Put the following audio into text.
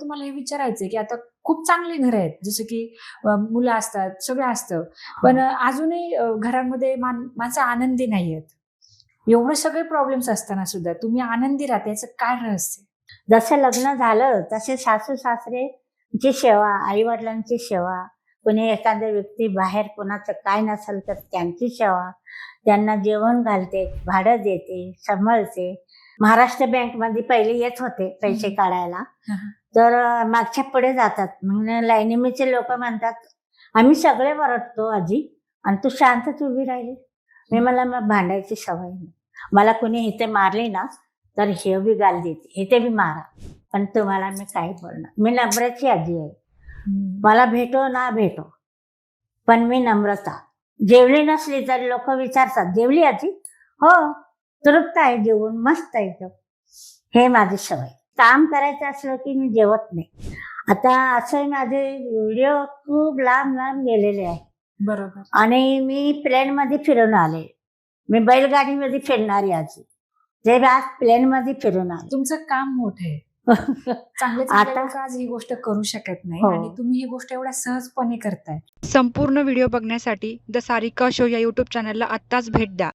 तुम्हाला हे विचारायचंय की आता खूप चांगले घर आहेत जसं की मुलं असतात सगळं असतं. पण अजूनही घरामध्ये माणसं आनंदी नाही आहेत एवढे सगळे प्रॉब्लेम्स असताना सुद्धा तुम्ही आनंदी राहता याचं काय रहस्य जसं लग्न झालं तसे सासू सासरेची सेवा आई वडिलांची सेवा कोणी एखादा व्यक्ती बाहेर कोणाचं काय नसेल तर त्यांची सेवा. त्यांना जेवण घालते भाडं देते सांभाळते. महाराष्ट्र बँकमध्ये पहिले येत होते पैसे. काढायला. तर मागच्या पुढे जातात. मग लाईनीमीचे लोक म्हणतात आम्ही सगळे वरटतो आजी आणि तू शांतच उभी राहिली. मी मला मग भांडायची सवय नाही. मला कोणी इथे मारली ना तर हे बी गाल देते इथे बी मारा. पण तुम्हाला मी काही बोलणार. मी नम्राची आजी आहे. मला भेटो ना भेटो. पण मी नम्रता. जेवली नसली तरी लोक विचारतात जेवली आजी? हो तृप्त आहे जेवून. मस्त आहे हे माझी सवय. काम करायचं असलं की मी जेवत नाही. आता असं माझे व्हिडिओ खूप लांब लांब गेलेले आहे. बरोबर. आणि मी प्लेन मध्ये फिरून आले. मी बैलगाडीमध्ये फिरणारी आजी. जे आज प्लेन मध्ये फिरून आले. तुमचं काम मोठं आहे. आता- ही गोष्ट करू शकत नाही हो. आणि तुम्ही ही गोष्ट एवढ्या सहजपणे करताय. संपूर्ण व्हिडिओ बघण्यासाठी द सारिका शो या यूट्यूब चॅनलला आत्ताच भेट द्या.